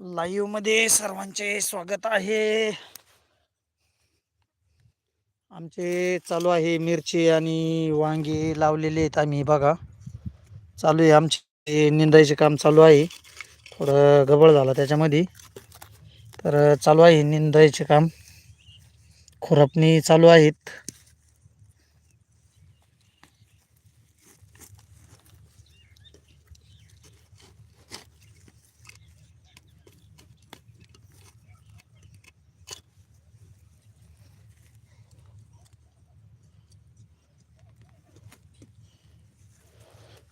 लाईव्हमध्ये सर्वांचे स्वागत आहे. आमचे चालू आहे मिरची आणि वांगी लावलेले आहेत आम्ही बघा. चालू आहे आमचे निंदायचे काम चालू आहे. थोडं गबळ झाला त्याच्यामध्ये. तर चालू आहे निंदायचे काम. खुरपणी चालू आहेत.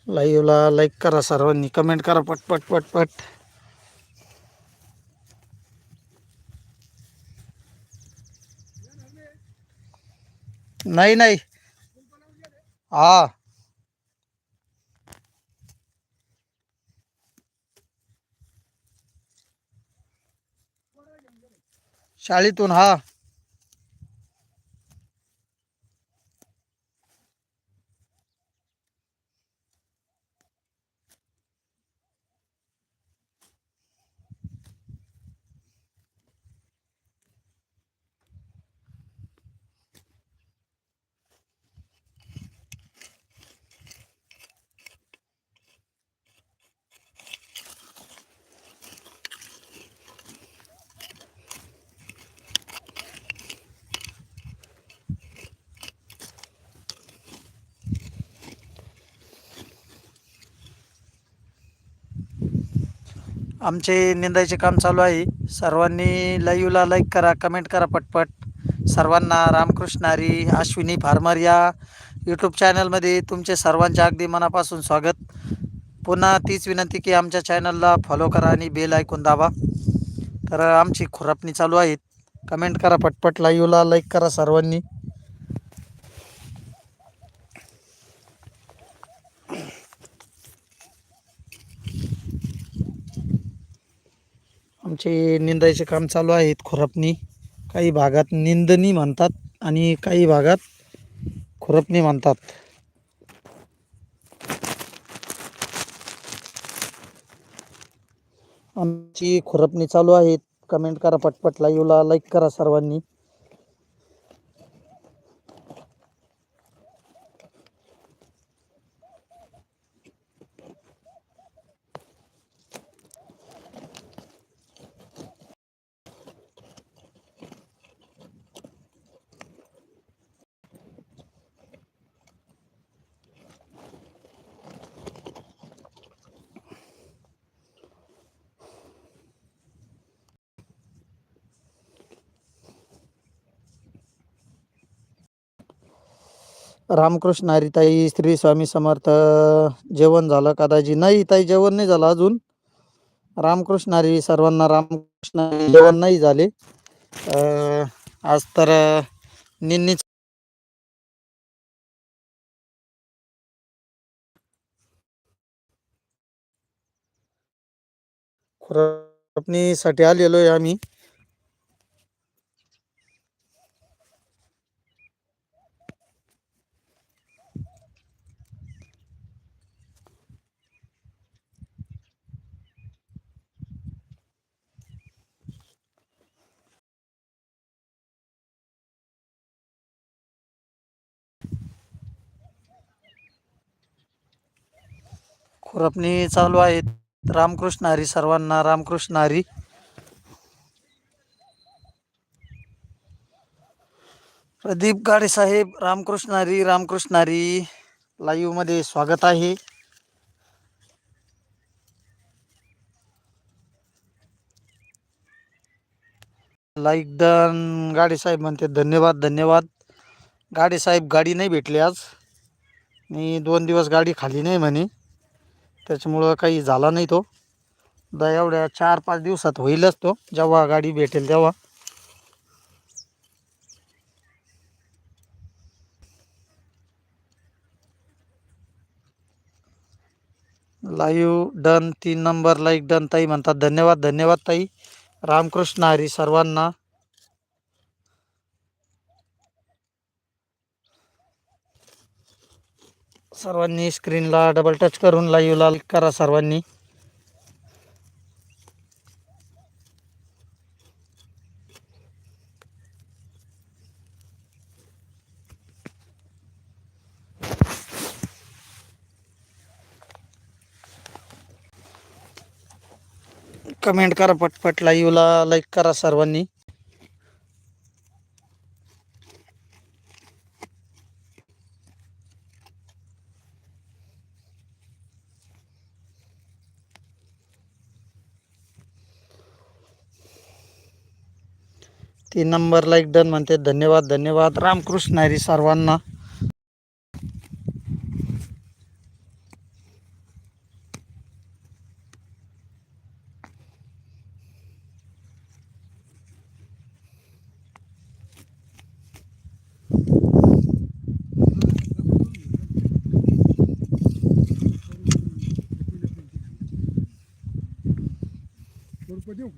लाईव्हला लाईक करा सर्वांनी कमेंट करा पटपट पटपट नाही नाही. हा. शाळेतून हा. आमचे निंदायचे काम चालू आहे. सर्वांनी लाईव्हला लाईक करा कमेंट करा पटपट. सर्वांना रामकृष्ण हरी अश्विनी फार्मर या यूट्यूब चॅनलमध्ये तुमचे सर्वांच्या अगदी मनापासून स्वागत. पुन्हा तीच विनंती की आमच्या चॅनलला फॉलो करा आणि बेल ऐकून दाबा. तर आमची खुरापणी चालू आहेत. कमेंट करा पटपट लाईव्हला लाईक करा सर्वांनी. आमचे निंदायचे काम चालू आहेत खुरपणी. काही भागात निंदणी म्हणतात आणि काही भागात खुरपणी म्हणतात. आमची खुरपणी चालू आहेत. कमेंट करा पटपट लाईव्हला लाईक करा सर्वांनी. रामकृष्ण हरिताई श्री स्वामी समर्थ जेवण झालं कदाचित. नाही ताई जेवण नाही झालं अजून. रामकृष्ण हरी सर्वांना रामकृष्ण जेवण नाही झाले. अं, आज तर अं, निन्नी खुरपणीसाठी आलेलो आहे आम्ही. खुरपणी चालू आहेत. रामकृष्ण हरी सर्वांना रामकृष्ण हरी. प्रदीप गाडे साहेब रामकृष्ण हरी रामकृष्ण हरी. लाईव्हमध्ये स्वागत आहे. लाईक डन गाडे साहेब म्हणते धन्यवाद धन्यवाद. गाडे साहेब गाडी नाही भेटली आज. मी दोन दिवस गाडी खाली नाही म्हणे. त्याच्यामुळं काही झाला नाही तो. दा एवढ्या चार पाच दिवसात होईलच तो. जेव्हा गाडी भेटेल तेव्हा. लाईव्ह डन तीन नंबर लाईक डन ताई म्हणतात धन्यवाद धन्यवाद ताई. रामकृष्ण हरी सर्वांना. सर्वांनी स्क्रीनला डबल टच करून लाईव्हला करा सर्वांनी. कमेंट करा पटपट लाईव्हला लाईक करा सर्वांनी. तीन नंबर लाईक डन म्हणते. धन्यवाद धन्यवाद. रामकृष्ण हरी सर्वांना. देऊ?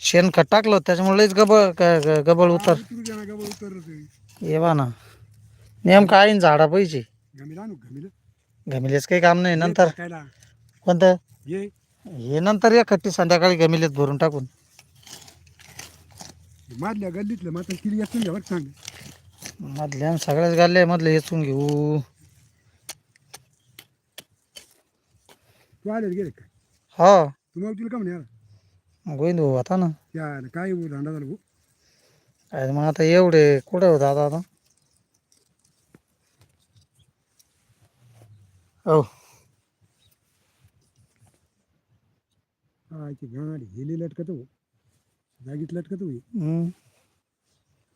शेणखत टाकलं त्याच्यामुळे लयच गबळ ग- गबळ उतर गबळ येवा ना. नेमकं आहे झाडा पाहिजे. आणू गमिलेच काही काम नाही नंतर. कोणतं? ये. हे नंतर या खट्टी संध्याकाळी गमिलेत भरून टाकून. मारल्या गल्लीतलं मात्र बरं सांग. मधल्या सगळ्याच गाल्ले मधले हेचून घेऊ. तू आले गेले काय हा. तुला का म्हणे यार गोविंद भाऊ आता ना? त्या काय भाऊ दांडा झाला भाऊ. काय मग आता एवढे कुठे होता आता आता? हो. ती गाडी हेली लटकत हो जागीत लटकत हो. हम्म.